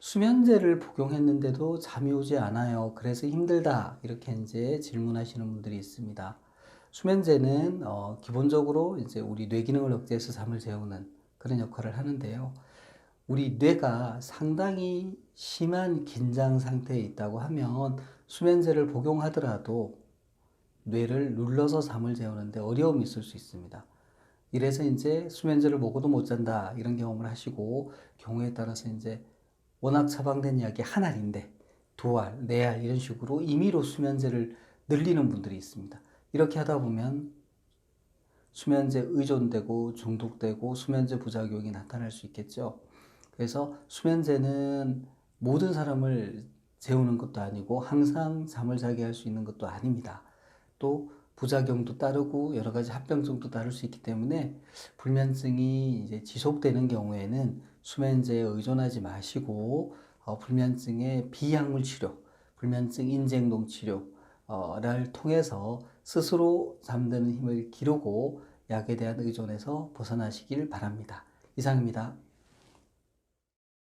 수면제를 복용했는데도 잠이 오지 않아요. 그래서 힘들다. 이렇게 이제 질문하시는 분들이 있습니다. 수면제는 어, 기본적으로 이제 우리 뇌 기능을 억제해서 잠을 재우는 그런 역할을 하는데요. 우리 뇌가 상당히 심한 긴장 상태에 있다고 하면 수면제를 복용하더라도 뇌를 눌러서 잠을 재우는데 어려움이 있을 수 있습니다. 이래서 이제 수면제를 먹어도 못 잔다 이런 경험을 하시고 경우에 따라서 이제 워낙 처방된 약이 한 알인데 두 알, 네 알 이런 식으로 임의로 수면제를 늘리는 분들이 있습니다. 이렇게 하다 보면 수면제 의존되고 중독되고 수면제 부작용이 나타날 수 있겠죠. 그래서 수면제는 모든 사람을 재우는 것도 아니고 항상 잠을 자게 할 수 있는 것도 아닙니다. 또 부작용도 따르고 여러 가지 합병증도 따를 수 있기 때문에 불면증이 이제 지속되는 경우에는 수면제에 의존하지 마시고 어, 불면증의 비약물 치료, 불면증 인지행동 치료를 통해서 스스로 잠드는 힘을 기르고 약에 대한 의존에서 벗어나시길 바랍니다. 이상입니다.